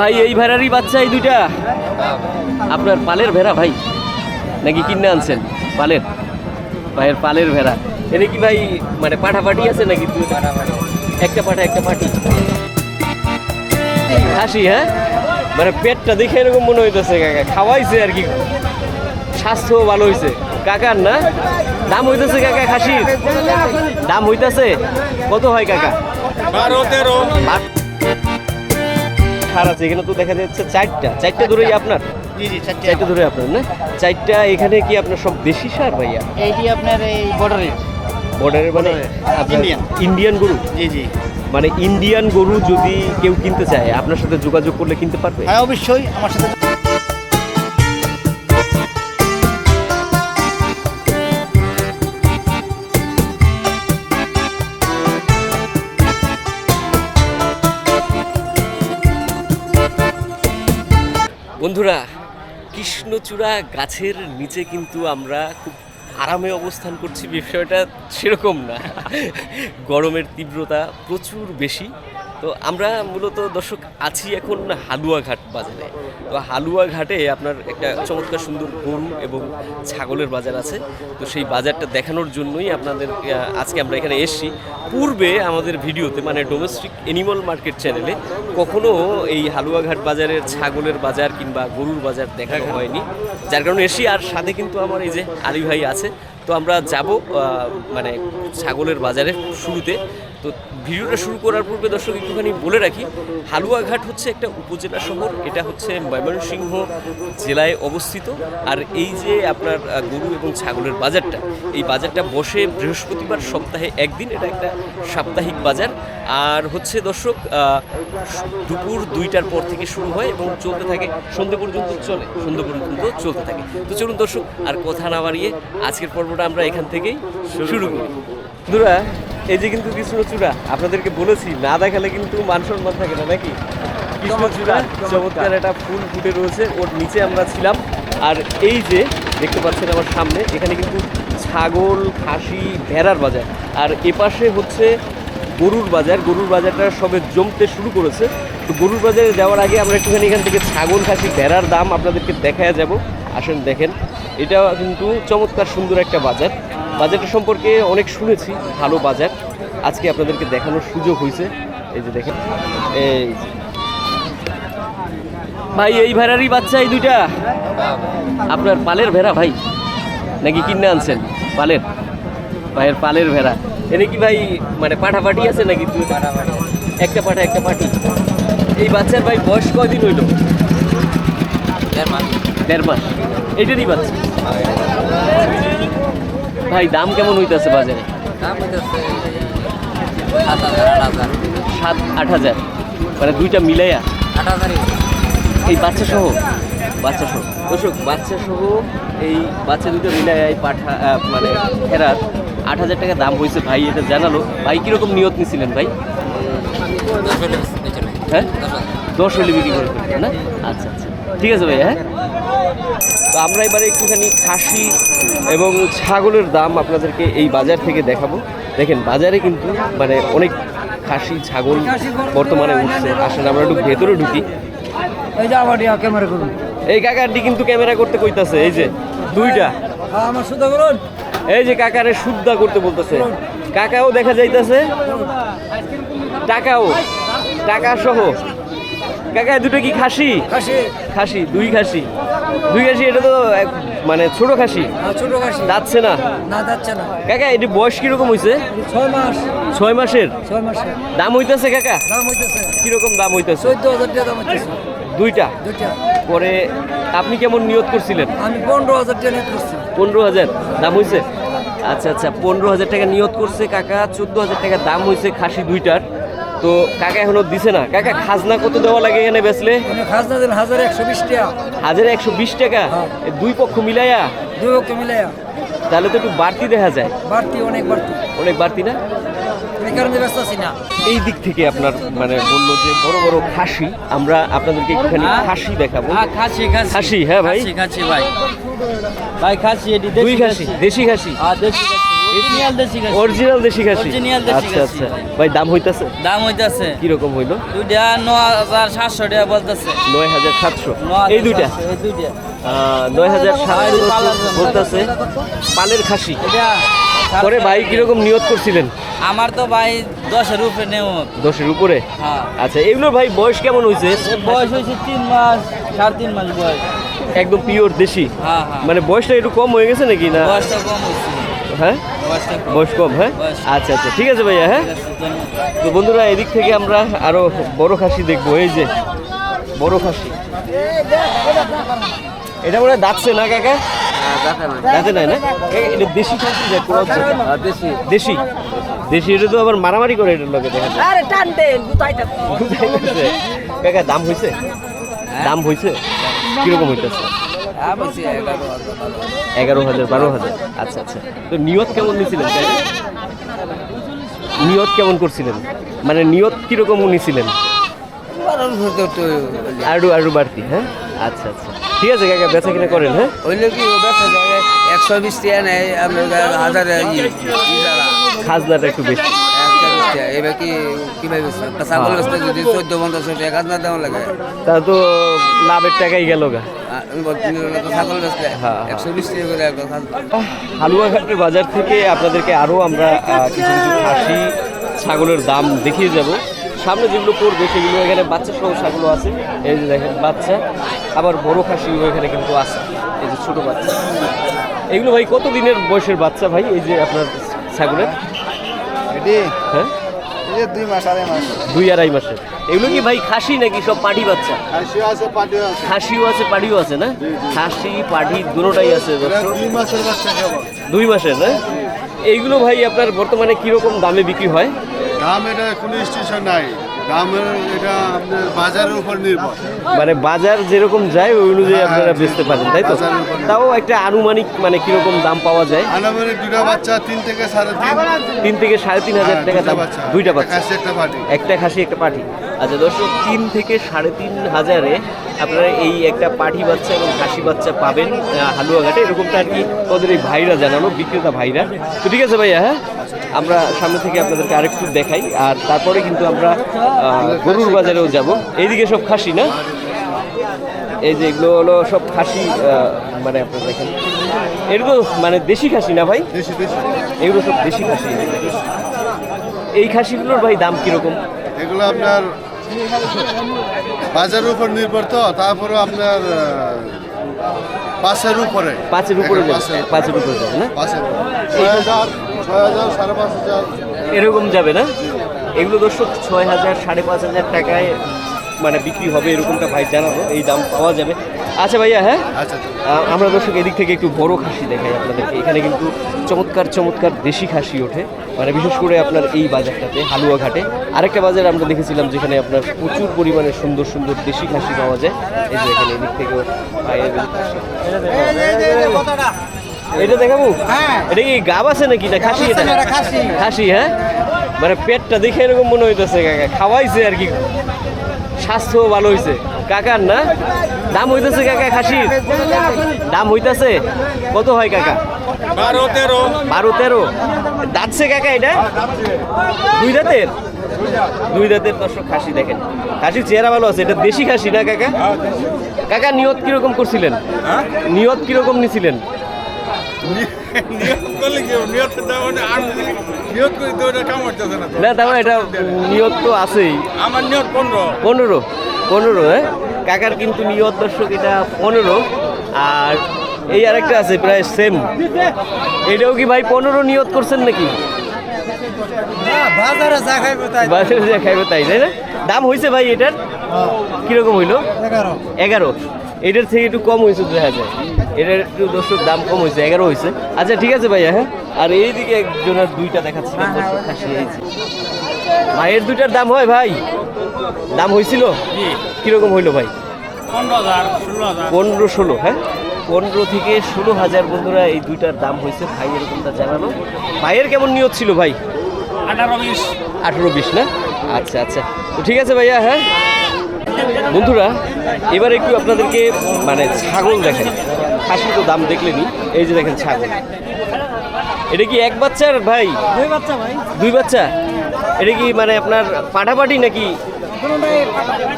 ভাই এই ভেড়ারই বাচ্চা এই দুইটা? আপনার পালের ভেড়া ভাই? নাকি কিনে আনছেন? পালের? ভাইয়ের পালের ভেড়া। এনে কি ভাই মানে পাঠা পাটি আছে নাকি? একটা পাঠা একটা পাটি হাসি হ্যাঁ? মানে পেটটা দেখে এরকম মনে হইতেছে কাকা। খাওয়াইছে আর কি। স্বাস্থ্য ভালো হয়েছে কাকার না? দাম হইতেছে কাকা খাসির? দাম হইতেছে? কত হয় কাকা? বারো তেরো। সার আছে এখানে তো দেখা যাচ্ছে চারটা। চারটা দূরেই আপনার? চারটা। দূরে আপনার না? চারটা এখানে কি আপনার সব দেশি সার ভাইয়া? এইটি আপনার এই বর্ডারের বর্ডারের মানে ইন্ডিয়ান ইন্ডিয়ান গরু? জি জি। মানে ইন্ডিয়ান গরু যদি কেউ কিনতে চায় আপনার সাথে যোগাযোগ করলে কিনতে পারবে? হ্যাঁ অবশ্যই আমার সাথে কৃষ্ণচূড়া গাছের নিচে কিন্তু আমরা খুব আরামে অবস্থান করছি। বিষয়টা সেরকম না। গরমের তীব্রতা প্রচুর বেশি। তো আমরা মূলত দর্শক আছি এখন হালুয়াঘাট বাজারে। তো হালুয়াঘাটে আপনার একটা চমৎকার সুন্দর গরু এবং ছাগলের বাজার আছে। তো সেই বাজারটা দেখানোর জন্যই আপনাদের আজকে আমরা এখানে এসেছি। পূর্বে আমাদের ভিডিওতে মানে ডোমেস্টিক এনিমাল মার্কেট চ্যানেলে কখনো এই হালুয়াঘাট বাজারের ছাগলের বাজার কিংবা গরুর বাজার দেখানো হয়নি। যার কারণে এসি আর সাথে কিন্তু আমার এই যে আলী ভাই আছে তো আমরা যাব মানে ছাগলের বাজারের শুরুতে। তো ভিডিওটা শুরু করার পূর্বে দর্শক, একটুখানি বলে রাখি, হালুয়াঘাট হচ্ছে একটা উপজেলা শহর, এটা হচ্ছে ময়মনসিংহ জেলায় অবস্থিত। আর এই যে আপনার গরু এবং ছাগলের বাজারটা, এই বাজারটা বসে বৃহস্পতিবার সপ্তাহে একদিন, এটা একটা সাপ্তাহিক বাজার। আর হচ্ছে দর্শক দুপুর দুইটার পর থেকে শুরু হয় এবং চলতে থাকে সন্ধ্যে পর্যন্ত চলে সন্ধ্যে পর্যন্ত চলতে থাকে। তো চলুন দর্শক, আর কথা না বাড়িয়ে আজকের পর্বটা আমরা এখান থেকেই শুরু করি। বন্ধুরা এই যে কিন্তু কৃষ্ণচূড়া আপনাদেরকে বলেছি না দেখালে কিন্তু মান সম্মান থাকে না নাকি? কৃষ্ণচূড়া চমৎকার একটা ফুল ফুটে রয়েছে ওর নিচে আমরা ছিলাম। আর এই যে দেখতে পাচ্ছেন আমার সামনে এখানে কিন্তু ছাগল খাসি ভেড়ার বাজার। আর এপাশে হচ্ছে গরুর বাজার। গরুর বাজারটা সবে জমতে শুরু করেছে। তো গরুর বাজারে যাওয়ার আগে আমরা একটুখানি এখান থেকে ছাগল খাসি ভেড়ার দাম আপনাদেরকে দেখায় যাব। আসেন দেখেন। এটা কিন্তু চমৎকার সুন্দর একটা বাজার বাজারটা সম্পর্কে অনেক শুনেছি, ভালো বাজার আজকে আপনাদেরকে দেখানোর সুযোগ হয়েছে। এই যে দেখেন, এই ভাই, এই ভেড়ারই বাচ্চা এই দুইটা? আপনার পালের ভেড়া ভাই? নাকি কিনে আনছেন? পালের? ভাইয়ের পালের ভেড়া। এনে কি ভাই মানে পাঠা পাটি আছে নাকি একটা পাঠা, একটা পাটি এই বাচ্চার ভাই বয়স কয়দিন হইল? দেড় মাস। এটারই বাচ্চা। ভাই দাম কেমন হইতেছে বাজারে? সাত আট হাজার। মানে দুইটা মিলাইয়া। এই বাচ্চা সহ? বাচ্চা সহ। দর্শক বাচ্চা সহ এই বাচ্চা দুটো মিলাইয়া এই পাঠা মানে ফেরার আট হাজার টাকা দাম হয়েছে ভাই এটা জানালো। ভাই কীরকম নিয়ত নিছিলেন ভাই? হ্যাঁ? দশ হলে বিক্রি করে না? আচ্ছা আচ্ছা। ঠিক আছে ভাই হ্যাঁ? তো আমরা এবারে একটুখানি খাসি এবং ছাগলের দাম আপনাদেরকে এই বাজার থেকে দেখাবো। দেখেন বাজারে কিন্তু মানে অনেক খাসি ছাগল বর্তমানে উঠছে। আসলে আমরা একটু ভেতরে ঢুকি। এই যে আবার ক্যামেরা করুন। এই কাকারটি কিন্তু ক্যামেরা করতে কইতাছে এই যে দুইটা। হ্যাঁ আমার করুন। এই যে কাকারে শুদ্ধা করতে বলতেছে। কাকাও দেখা যাইতাছে। টাকাও। টাকা সহ কাকা দুটো কি খাসি? খাসি। দুই খাসি। দুই খাসি এটা তো মানে ছোট খাসি। হ্যাঁ ছোট খাসি। যাচ্ছে না? না যাচ্ছে না। কাকা এটি বয়স কীরকম হয়েছে ছয় মাস। ছয় মাসের? ছয় মাসে দাম হইতেছে কাকা? দাম হইতেছে। কীরকম দাম হইতেছে? চোদ্দ হাজার টাকা দাম হইতেছে। দুইটা? দুইটা। পরে আপনি কেমন নিয়ত করছিলেন? আমি পনেরো হাজার টাকা করছি। পনেরো হাজার? দাম হয়েছে আচ্ছা আচ্ছা পনেরো হাজার টাকা নিয়ত করছে কাকা চোদ্দ হাজার টাকা দাম হয়েছে খাসি দুইটার। তো কাকা এখনও দিছে না। কাকা খাজনা কত দেওয়া লাগে এখানে বেচলে? খাজনা দিন হাজার একশো বিশ টাকা। হাজার একশো বিশ টাকা? হ্যাঁ। দুই পক্ষ মিলাইয়া দুই পক্ষ মিলাইয়া তাহলে তো একটু বাড়তি দেখা যায়। বাড়তি অনেক বাড়তি। অনেক বাড়তি না? এই দিক থেকে আপনার মানে বলল যে বড় বড় খাসি আমরা আপনাদেরকে একটুখানি খাসি দেখাবো। খাসি খাসি। হ্যাঁ ভাই। খাসি ভাই। ভাই খাসি এটি দেশি খাসি আর দেশি খাসি। দেশি খাসি। অরিজিনাল দেশি খাসি। আচ্ছা আচ্ছা। ভাই দাম হইতাছে? দাম হইতাছে। কীরকম হইল? দুইটা ন হাজার সাতশো টাকা বলতেছে। এই দুইটা? এই পালার জন্য। বলতেছে পালের খাসি। এটা পরে ভাই কীরকম নিয়ত করছিলেন? আমার তো ভাই দশের উপরে নেব দশের উপরে? হ্যাঁ। আচ্ছা এগুলো ভাই বয়স কেমন হয়েছে বয়স হয়েছে তিন মাস সাড়ে তিন মাস বয়স। একদম পিওর দেশি? হ্যাঁ হ্যাঁ। মানে বয়সটা একটু কম হয়ে গেছে নাকি না? বয়সটা কম হচ্ছে হ্যাঁ? বয়স কম হ্যাঁ? আচ্ছা আচ্ছা ঠিক আছে ভাইয়া হ্যাঁ। তো বন্ধুরা এদিক থেকে আমরা আরও বড় খাসি দেখব এই যে বড় খাসি। এটা মনে হয় দাঁতছে না কাকা? দাঁতে নাই না? এটা দেশি খাসি যে কোনো দেশি দেশি। দেশি এটা তো আবার মারামারি করে এটার লোকে দেখা যায়। কাকা দাম হয়েছে দাম হয়েছে কীরকম হইতেছে? এগারো হাজার বারো হাজার। আচ্ছা আচ্ছা। তো নিয়ত কেমন নিয়েছিলেন? নিয়ত কেমন করছিলেন? মানে নিয়ত কীরকম নিয়েছিলেন আরু আরু বাড়তি হ্যাঁ? আচ্ছা আচ্ছা। ঠিক আছে কাকা বেচা কিনা করেন হ্যাঁ? হইলে কি ও ব্যবসা যায় একশো বিশ টাকা নেয় আপনার হাজার খাজনাটা একটু বেশি। এবার কি কীভাবে ছাগল যদি চোদ্দ পঞ্চাশশো টাকা খাজনা দেওয়া লাগে। তা তো লাভের টাকাই গেল গা। হ্যাঁ। খাজনা হালুয়াঘাটের বাজার থেকে আপনাদেরকে আরও আমরা কিছু কিছু খাসি ছাগলের দাম দেখিয়ে যাব। সামনে যেগুলো পড়বে সেগুলো এখানে বাচ্চা সহ ছাগলও আছে। এই যে দেখেন বাচ্চা। আবার বড় খাসিও এখানে কিন্তু আছে। এই যে ছোট বাচ্চা। এগুলো ভাই কত দিনের বয়সের বাচ্চা ভাই? এই যে আপনার ছাগলের। হ্যাঁ? দুই মাস আড়াই মাস। দুই আড়াই মাসে। এগুলো কি ভাই খাসি নাকি সব পাটি বাচ্চা? খাসিও আছে পাটিও আছে। খাসিও আছে পাটিও আছে না? খাসি পাটি দুটোটাই আছে দুই মাসের বাচ্চা কেবল দুই মাসের না? এইগুলো ভাই আপনার বর্তমানে কীরকম দামে বিক্রি হয়? দাম এটা কোনো স্টেশন নাই। দামের এটা আপনার বাজারের উপর নির্ভর। মানে বাজার যেরকম যায় ওই অনুযায়ী হ্যাঁ, আপনারা জি। বেচতে পারেন তাই তো? তাও একটা আনুমানিক মানে কীরকম দাম পাওয়া যায়? আনামারে দুটা বাচ্চা তিন থেকে সাড়ে তিন। তিন থেকে সাড়ে তিন হাজার হ্যাঁ, টাকা দাম দুইটা বাচ্চা। একটা পাটি। একটা খাসি একটা পাঠি আচ্ছা দর্শক তিন থেকে সাড়ে তিন হাজারে আপনারা এই একটা পাঠি বাচ্চা এবং খাসি বাচ্চা পাবেন হালুয়াঘাটে। এরকমটা আর কি ওদের এই ভাইরা জানানো বিক্রেতা ভাইরা। তো ঠিক আছে ভাইয়া হ্যাঁ? আমরা সামনে থেকে আপনাদেরকে আরেকটু দেখাই। আর তারপরে কিন্তু আমরা গরুর বাজারেও যাব। এইদিকে সব খাসি না? এই যে এগুলো হলো সব খাসি মানে আপনারা দেখেন। এগুলো মানে দেশি খাসি না ভাই? এগুলো সব দেশি খাসি। এই খাসিগুলোর ভাই দাম কীরকম? এগুলো আপনার বাজারের উপর নির্ভর তো তারপরে আপনার পাঁচের উপরে। পাঁচের উপরে পাঁচের উপরে যাবে না? ছয় হাজার ছয় হাজার সাড়ে পাঁচ হাজার। এরকম যাবে না? এগুলো দর্শক ছয় হাজার সাড়ে পাঁচ হাজার টাকায় মানে বিক্রি হবে এরকমটা ভাই জানাব এই দাম পাওয়া যাবে। আচ্ছা ভাইয়া হ্যাঁ? আচ্ছা আমরা দর্শক এদিক থেকে একটু বড় খাসি দেখাই আপনাদেরকে। এখানে কিন্তু চমৎকার চমৎকার দেশি খাসি ওঠে। মানে বিশেষ করে আপনার এই বাজারটাতে হালুয়াঘাটে আরেকটা বাজার আমরা দেখেছিলাম যেখানে আপনার প্রচুর পরিমাণে সুন্দর সুন্দর দেশি খাসি পাওয়া যায়। এই যে এখানে এদিক থেকে এটা দেখাবো? এটা কি গাব আছে নাকি? না খাসি এটা? খাসি হ্যাঁ? মানে পেটটা দেখে এরকম মনে হইতেছে খাওয়াইছে আর কি। স্বাস্থ্য ভালো হয়েছে কাকার না? দাম হইতেছে কাকা খাসির দাম হইতেছে? কত হয় কাকা? বারো তেরো। বারো তেরো। দাঁতছে কাকা এটা? দুই দাঁতের? দুই দাঁতের দর্শক খাসি দেখেন। খাসির চেহারা ভালো আছে এটা দেশি খাসি না কাকা? কাকা নিয়ত কীরকম করছিলেন? নিয়ত কীরকম নিছিলেন? করলে কি? মানে আর নিয়ত করে তো ওটা কাম হচ্ছে না তো। না তার মানে এটা নিয়ত তো আছেই। আমার পনেরো। পনেরো? পনেরো হ্যাঁ? কাকার কিন্তু নিয়ত দর্শক এটা পনেরো। আর এই আরেকটা আছে প্রায় সেম এটাও কি ভাই পনেরো নিয়ত করছেন নাকি? বাজারে যা খাইবো তাই। বাজারে যা খাইবে তাই তাই না? দাম হয়েছে ভাই এটার? কীরকম হইল? এগারো। এগারো। এটার থেকে একটু কম হয়েছে দেখা যায় এটার একটু দর্শক দাম কম হয়েছে এগারো হয়েছে। আচ্ছা ঠিক আছে ভাইয়া হ্যাঁ? আর এইদিকে একজনের দুইটা দেখাচ্ছিল দর্শক খাসি এই যে। ভাইয়ের দুইটার দাম হয় ভাই? দাম হয়েছিল? কীরকম হইল ভাই? পনেরো ষোলো হাজার। পনেরো ষোলো হ্যাঁ? পনেরো থেকে ষোলো হাজার বন্ধুরা এই দুইটার দাম হয়েছে ভাই এরকমটা জানালো। ভাইয়ের কেমন নিয়ত ছিল ভাই? আঠারো বিশ। আঠেরো বিশ না? আচ্ছা আচ্ছা। তো ঠিক আছে ভাইয়া হ্যাঁ? বন্ধুরা এবার একটু আপনাদেরকে মানে ছাগল দেখেন খাসি তো দাম দেখলেনি এই যে দেখেন ছাগল। এটা কি এক বাচ্চার ভাই? দুই বাচ্চা ভাই। দুই বাচ্চা? এটা কি মানে আপনার পাঠাপাঠি নাকি?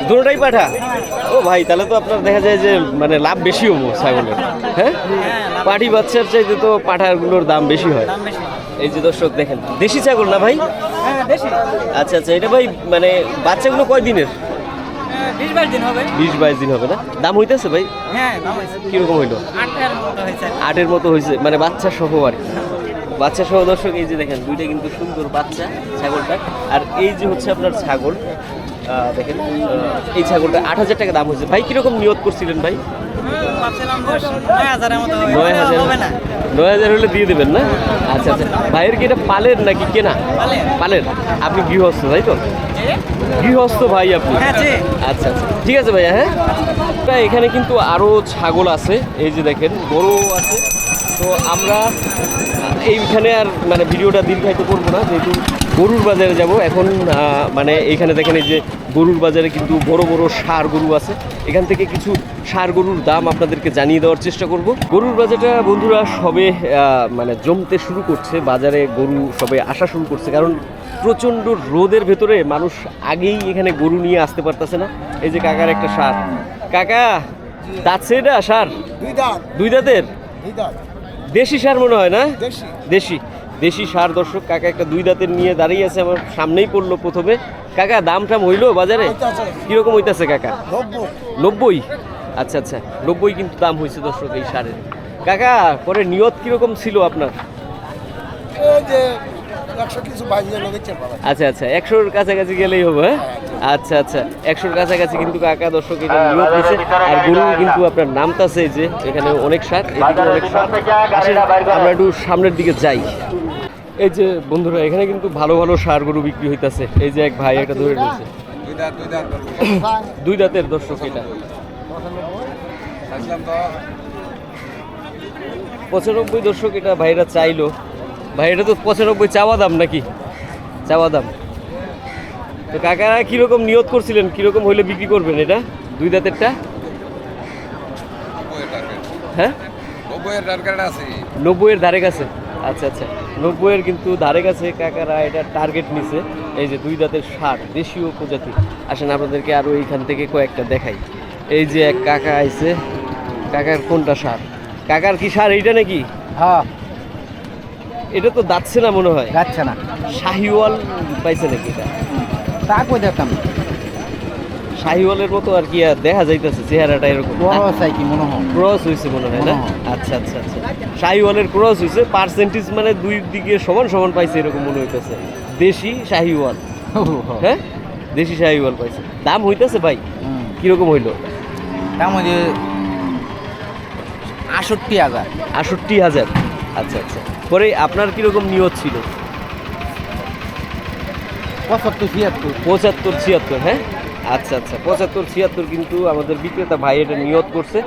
দুটোটাই পাঠা? ও ভাই তাহলে তো আপনার দেখা যায় যে মানে লাভ বেশি হব ছাগলের। হ্যাঁ? পাটি বাচ্চার চাইতে তো পাঠাগুলোর দাম বেশি হয়। এই যে দর্শক দেখেন দেশি ছাগল না ভাই? হ্যাঁ আচ্ছা আচ্ছা এটা ভাই মানে বাচ্চাগুলো কয় দিনের বিশ বাইশ দিন হবে। বিশ বাইশ দিন হবে না? দাম হইতেছে ভাই? হ্যাঁ কীরকম হইল? আটের মতো হয়েছে মানে বাচ্চা সহ আর কি। বাচ্চা সহ দর্শক এই যে দেখেন দুইটা কিন্তু সুন্দর বাচ্চা ছাগলটা। আর এই যে হচ্ছে আপনার ছাগল দেখেন এই ছাগলটা আট হাজার টাকা দাম হয়েছে ভাই কীরকম নিয়োগ করছিলেন ভাই? নয় হাজার হলে দিয়ে দেবেন না? আচ্ছা আচ্ছা। ভাইয়ের কি এটা পালের নাকি কেনা। পালের। আপনি গৃহস্থ তাই তো? গৃহস্থ ভাই আপনি? হ্যাঁ, আচ্ছা আচ্ছা। ঠিক আছে ভাইয়া হ্যাঁ? এখানে কিন্তু আরও ছাগল আছে এই যে দেখেন গরু আছে। তো আমরা এইখানে আর মানে ভিডিওটা দীর্ঘায়িত করব না যেহেতু গরুর বাজারে যাব। এখন মানে এইখানে দেখেন এই যে গরুর বাজারে কিন্তু বড় বড় সার গরু আছে। এখান থেকে কিছু সার গরুর দাম আপনাদেরকে জানিয়ে দেওয়ার চেষ্টা করব। গরুর বাজারটা বন্ধুরা সবে মানে জমতে শুরু করছে বাজারে গরু সবে আসা শুরু করছে। কারণ প্রচণ্ড রোদের ভেতরে মানুষ আগেই এখানে গরু নিয়ে আসতে পারতেছে না। এই যে কাকার একটা সার। কাকা দাঁতছে এটা সার। দুই দাঁত। দুই দাঁতের? দুই দাঁত। দেশি সার মনে হয় না? দেশি। দেশি। সার দর্শক কাকা একটা দুই দাঁতের নিয়ে দাঁড়িয়ে আছে আমার সামনেই পড়ল প্রথমে। কাকা দাম টাম হইল বাজারে। কীরকম হইতাছে কাকা? নব্বই। নব্বই? আচ্ছা আচ্ছা। নব্বই কিন্তু দাম হয়েছে দর্শক এই সারের। কাকা পরে নিয়ত কীরকম ছিল আপনার? আচ্ছা আচ্ছা একশোর কাছাকাছি গেলেই হবে হ্যাঁ? আচ্ছা আচ্ছা একশোর কাছাকাছি কিন্তু কাকা দর্শক এটা নিয়োগ দিয়েছে আর গরু কিন্তু আপনার নামতাছে যে এখানে অনেক সার এদিকে অনেক সার। আমরা একটু সামনের দিকে যাই। এই যে বন্ধুরা এখানে কিন্তু ভালো ভালো সার গরু বিক্রি হইতাছে। এই যে এক ভাই একটা ধরে রয়েছে। দুই দাঁতের দর্শক এটা। পঁচানব্বই দর্শক এটা ভাইরা চাইলো। ভাই এটা তো পঁচানব্বই চাওয়া দাম নাকি? চাওয়া দাম। তো কাকারা কীরকম নিয়ত করছিলেন? কীরকম হইলে বিক্রি করবেন এটা? দুই দাঁতেরটা? হ্যাঁ? নব্বইয়ের নব্বইয়ের ধারে কাছে? আচ্ছা আচ্ছা। নব্বইয়ের কিন্তু ধারে কাছে কাকারা এটা টার্গেট নিছে। এই যে দুই দাঁতের সার দেশীয় প্রজাতি আসেন আপনাদেরকে আরও এইখান থেকে কয়েকটা দেখাই। এই যে এক কাকা আইছে। কাকার কোনটা সার কাকার কি সার এইটা নাকি? হ্যাঁ। এটা তো দাঁতছে না মনে হয়। যাচ্ছে না। শাহিওয়াল পাইছে নাকি এটা? তা কই দেখতাম? শাহিওয়ালের মতো আর কি আর দেখা যাইতেছে চেহারাটা এরকম। বড় চাই কি মনে হয়। ক্রস হয়েছে মনে হয় না? আচ্ছা আচ্ছা আচ্ছা। শাহিওয়ালের ক্রস হয়েছে পার্সেন্টেজ মানে দুই দিকে সমান সমান পাইছে এরকম মনে হইতেছে। দেশি শাহিওয়াল। হ্যাঁ? দেশি শাহিওয়াল পাইছে। দাম হইতেছে ভাই? কীরকম হইল? দাম যে আষট্টি হাজার। আষট্টি হাজার। আচ্ছা আচ্ছা। পরে আপনার কীরকম নিয়ত ছিল? পঁচাত্তর ছিয়াত্তর। পঁচাত্তর ছিয়াত্তর হ্যাঁ? আচ্ছা আচ্ছা। পঁচাত্তর ছিয়াত্তর কিন্তু আমাদের বিক্রেতা ভাই এটা নিয়ত করছে।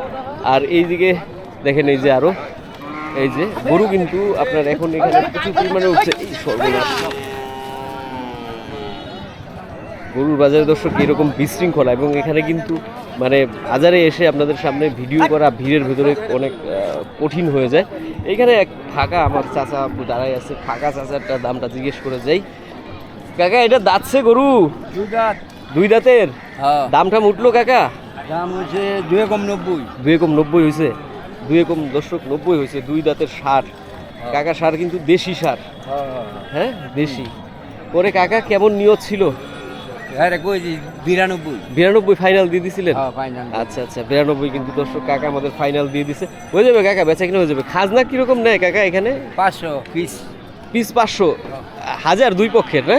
আর এইদিকে দেখেন এই যে আরও। এই যে গরু কিন্তু আপনার এখন এখানে প্রচুর পরিমাণে উঠছে। এই সর্বনাশ। গরুর বাজারে দর্শক এরকম বিশৃঙ্খলা এবং এখানে কিন্তু মানে বাজারে এসে আপনাদের সামনে ভিডিও করা ভিড়ের ভেতরে অনেক কঠিন হয়ে যায়। এইখানে এক ফাঁকা আমার চাচা আপু দাঁড়াই আছে ফাঁকা চাচারটা দামটা জিজ্ঞেস করে যাই কাকা এটা দাঁতছে গরু? দুই দাঁত। দুই দাঁতের? হ্যাঁ। দামটা উঠল কাকা? দাম হচ্ছে দুই কম নব্বই। দুই একম নব্বই হয়েছে। দুই একম দর্শক নব্বই হয়েছে দুই দাঁতের সার কাকা সার কিন্তু দেশি সার হ্যাঁ দেশি। পরে কাকা কেমন নিয়ত ছিল? হ্যাঁ বিরানব্বই। বিরানব্বই ফাইনাল দিয়ে দিছিলেন? হ্যাঁ আচ্ছা আচ্ছা বিরানব্বই কিন্তু দর্শক কাকা আমাদের ফাইনাল দিয়ে দিছে। হয়ে যাবে কাকা বেচা কিনা হয়ে যাবে। খাজনা কীরকম নেয় কাকা এখানে? পাঁচশো পিস পিস পাঁচশো। হাজার দুই পক্ষের না?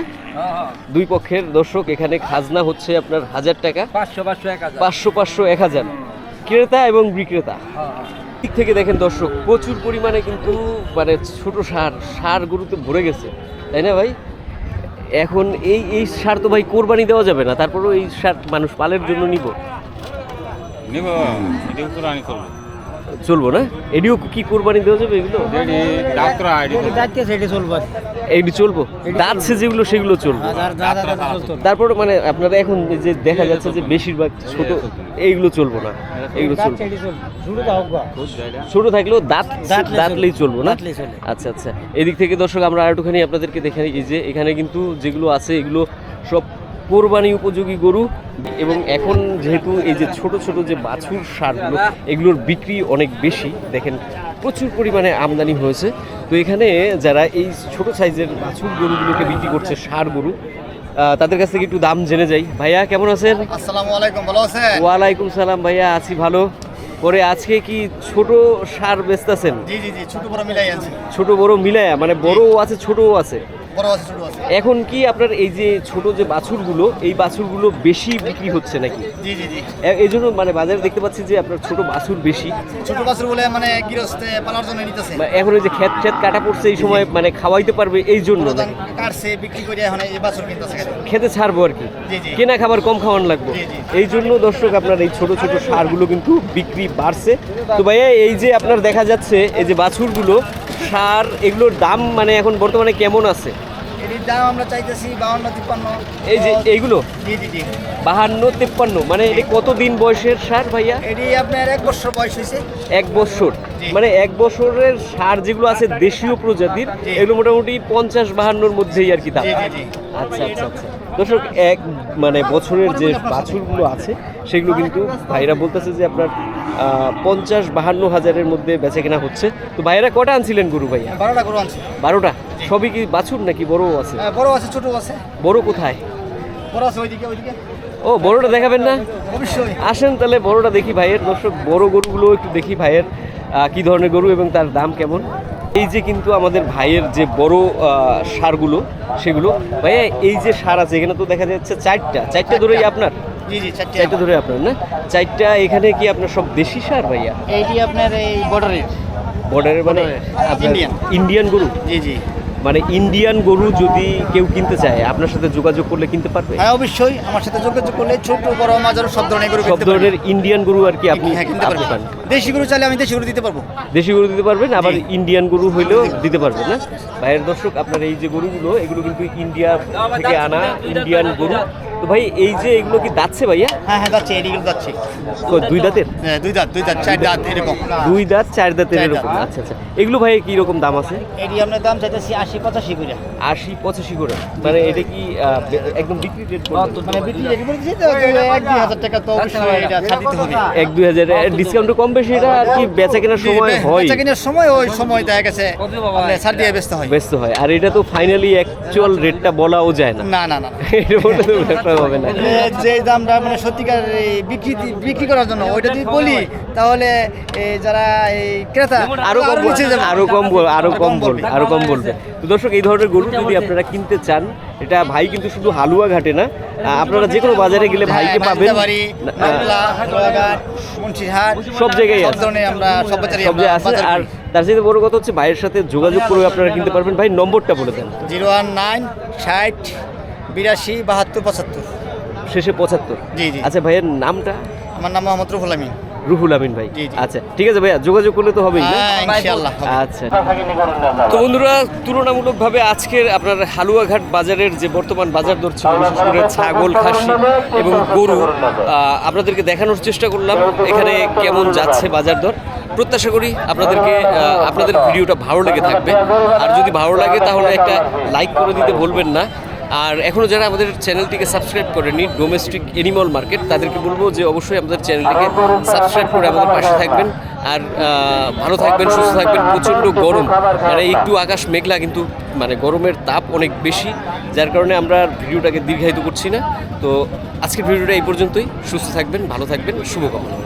দুই পক্ষের দর্শক এখানে খাজনা হচ্ছে আপনার হাজার টাকা। পাঁচশো পাঁচশো এক হাজার। পাঁচশো পাঁচশো এক হাজার। ক্রেতা এবং বিক্রেতা। দিক থেকে দেখেন দর্শক প্রচুর পরিমাণে কিন্তু মানে ছোট সার সার গরুতে ভরে গেছে। তাই না ভাই? এখন এই এই সার তো ভাই কোরবানি দেওয়া যাবে না তারপরেও এই সার মানুষ পালের জন্য নিব নিব চলবো না? এডিও কি কোরবানি দেওয়া যাবে এগুলো? যাচ্ছে চলবো। এইটি চলবো। দাঁত যেগুলো সেগুলো চলবো। তারপর মানে আপনারা এখন যে দেখা যাচ্ছে যে বেশিরভাগ ছোট এইগুলো চলবো না। এইগুলো চলবো। ছোট থাকলেও দাঁত দাঁতলেই চলবো। না? আচ্ছা আচ্ছা। এদিক থেকে দর্শক আমরা আর একটুখানি আপনাদেরকে দেখে এই যে এখানে কিন্তু যেগুলো আছে এগুলো সব কোরবানি উপযোগী গরু। এবং এখন যেহেতু এই যে ছোট ছোট যে বাছুর সারগুলো এগুলোর বিক্রি অনেক বেশি। দেখেন প্রচুর পরিমাণে আমদানি হয়েছে। তো এখানে যারা এই ছোট সাইজের বাছুর গরুগুলোকে বিক্রি করছে সার গরু তাদের কাছ থেকে একটু দাম জেনে যাই। ভাইয়া কেমন আছেন? আসসালামু আলাইকুম ভালো আছেন? ওয়ালাইকুম সালাম ভাইয়া আছি ভালো। পরে আজকে কি ছোট সার বেচতেছেন? জি জি জি ছোট বড় মিলাই আছে ছোট বড় মিলায়া মানে বড়ও আছে ছোটও আছে। এখন কি আপনার এই যে ছোট যে বাছুরগুলো এই বাছুরগুলো বেশি বিক্রি হচ্ছে নাকি? জি জি জি। এই জন্য মানে বাজারে দেখতে পাচ্ছি যে আপনার ছোট বাছুর বেশি। ছোট বাছুর বলে মানে গৃহস্থে পালার জন্য নিতেছে। এখন এই যে ক্ষেত ক্ষেত কাটা পড়ছে এই সময় মানে খাওয়াইতে পারবে এই জন্য কাটছে বিক্রি করে এখন এই বাছুর কিনতেছে খেতে ছাড়বো আর কি। কেনা খাবার কম খাওয়ান লাগবে। এই জন্য দর্শক আপনার এই ছোট ছোট সারগুলো কিন্তু বিক্রি বাড়ছে। তো ভাইয়া এই যে আপনার দেখা যাচ্ছে এই যে বাছুরগুলো সার এগুলোর দাম মানে এখন বর্তমানে কেমন আছে? এটির দাম আমরা চাইতেছি বাউন্ন তিপ্পান্ন। এই যে এইগুলো? জি জি জি। বাহান্ন তেপ্পান্ন মানে এটি বয়সের সার ভাইয়া? এটি আপনার এক বছর বয়স হয়েছে। এক বছর। মানে এক বছরের সার যেগুলো আছে দেশীয় প্রজাতির এগুলো মোটামুটি পঞ্চাশ বাহান্নর মধ্যেই আর কি দাম। আচ্ছা আচ্ছা আচ্ছা। দর্শক এক মানে বছরের যে বাছুরগুলো আছে সেগুলো কিন্তু ভাইরা বলতেছে যে আপনার পঞ্চাশ বাহান্ন হাজারের মধ্যে বেচা কেনা হচ্ছে। তো ভাইয়েরা কটা আনছিলেন গরু ভাইয়া? বারোটা গরু আনছি। বারোটা? সবই কি বাছুর নাকি বড়ও আছে? হ্যাঁ, বড় আছে ছোট আছে। বড় কোথায়? বড় আছে ওইদিকে ওইদিকে। ও বড়টা দেখাবেন না? অবশ্যই। আসেন তাহলে বড়টা দেখি ভাইয়ের। দর্শক বড় গরুগুলো একটু দেখি ভাইয়ের কি ধরনের গরু এবং তার দাম কেমন? এই যে কিন্তু আমাদের ভাইয়ের যে বড় সারগুলো সেগুলো ভাইয়া এই যে সার আছে এখানে তো দেখা যাচ্ছে চারটা চারটা ধরেই আপনার? জি জি চারটে। ধরে আপনার না? চারটা এখানে কি আপনার সব দেশি সার ভাইয়া? এইটি আপনার এই বর্ডারের বর্ডারের মানে আপনার ইন্ডিয়ান গরু? জি জি। মানে ইন্ডিয়ান গরু যদি কেউ কিনতে চায় আপনার সাথে যোগাযোগ করলে কিনতে পারবে? হ্যাঁ অবশ্যই। আমার সাথে যোগাযোগ করলে ছোট বড় মাঝারো সব ধরনের গরু সব ধরনের ইন্ডিয়ান গরু আর কি আপনি হ্যাঁ কিনতে পারবেন দেশি গরু চাইলে আমি দেশি গরু দিতে পারব। দেশি গরু দিতে পারবেন আবার ইন্ডিয়ান গরু হইলেও দিতে পারবেন না? বাইরের দর্শক আপনার এই যে গরুগুলো এগুলো কিন্তু ইন্ডিয়া থেকে আনা ইন্ডিয়ান গরু। ভাই এই যে এগুলো কি দাচ্ছে ভাইয়া? হ্যাঁ হ্যাঁ কই, দুই দাঁতের? হ্যাঁ, দুই দাঁত দুই দাঁত চার দাঁত এরকম। দুই দাঁত চার দাঁতের এরকম। দাঁত। আচ্ছা আচ্ছা। এগুলো ভাই কি রকম দাম আছে? এটি আপনার দাম চাইতেছি আশি পঁচাশি করে। আশি পঁচাশি করে। মানে এটা কি একদম বিক্রি রেট মানে বিক্রি রেট বলছি তো এক দুই হাজার টাকা তো অবশ্যই এটা ছাড় দিতে হবে। এক দুই হাজার ডিসকাউন্ট কম বেশি এটা আর কি বেচা কেনার সময় হয়? বেচা কেনার সময় ওই সময় দেখা গেছে ছাড় দিয়ে ব্যস্ত হয়। ব্যস্ত হয়। আর এটা তো ফাইনালি অ্যাকচুয়াল রেটটা বলাও যায় না। না না না এটা হবে না। যে দামটা মানে সত্যিকার বিক্রি বিক্রি করার জন্য ওইটা যদি বলি তাহলে যারা এই ক্রেতা আরও কম। আরও কম বল- আরও কম বলবে। আরও কম বলবে। তো দর্শক এই ধরনের গরু যদি আপনারা কিনতে চান এটা ভাই কিন্তু শুধু হালুয়া ঘাটে না আহ, আপনারা যে কোনো বাজারে গেলে ভাইকে হ্যাঁ, পাবেন সব জায়গায় সব আছে। সব জায়গায় আর তার সাথে বড় কথা হচ্ছে ভাইয়ের সাথে যোগাযোগ করে আপনারা কিনতে পারবেন। ভাই নম্বরটা বলে দেন। জিরো ওয়ান নাইন ষাট বিরাশি বাহাত্তর পঁচাত্তর। শেষে পঁচাত্তর? জি, জি। আচ্ছা ভাইয়ের নামটা? আমার নাম মোহাম্মদ রুহুল আমিন। রুহুল আমিন ভাই। আচ্ছা ঠিক আছে ভাইয়া যোগাযোগ করলে তো হবেই? হ্যাঁ হবে। আচ্ছা তো বন্ধুরা তুলনামূলকভাবে আজকের আপনার হালুয়াঘাট বাজারের যে বর্তমান বাজার দর ছিল বিশেষ করে ছাগল খাসি এবং গরু আপনাদেরকে দেখানোর চেষ্টা করলাম এখানে কেমন যাচ্ছে বাজার দর। প্রত্যাশা করি আপনাদেরকে আপনাদের ভিডিওটা ভালো লেগে থাকবে। আর যদি ভালো লাগে তাহলে একটা লাইক করে দিতে ভুলবেন না। আর এখনও যারা আমাদের চ্যানেলটিকে সাবস্ক্রাইব করেনি ডোমেস্টিক এনিমল মার্কেট তাদেরকে বলব যে অবশ্যই আমাদের চ্যানেলটিকে সাবস্ক্রাইব করে আমাদের পাশে থাকবেন। আর ভালো থাকবেন, সুস্থ থাকবেন, প্রচণ্ড গরম। মানে একটু আকাশ মেঘলা, কিন্তু মানে গরমের তাপ অনেক বেশি, যার কারণে আমরা ভিডিওটাকে দীর্ঘায়িত করছি না। তো আজকের ভিডিওটা এই পর্যন্তই। সুস্থ থাকবেন, ভালো থাকবেন, শুভকামনা।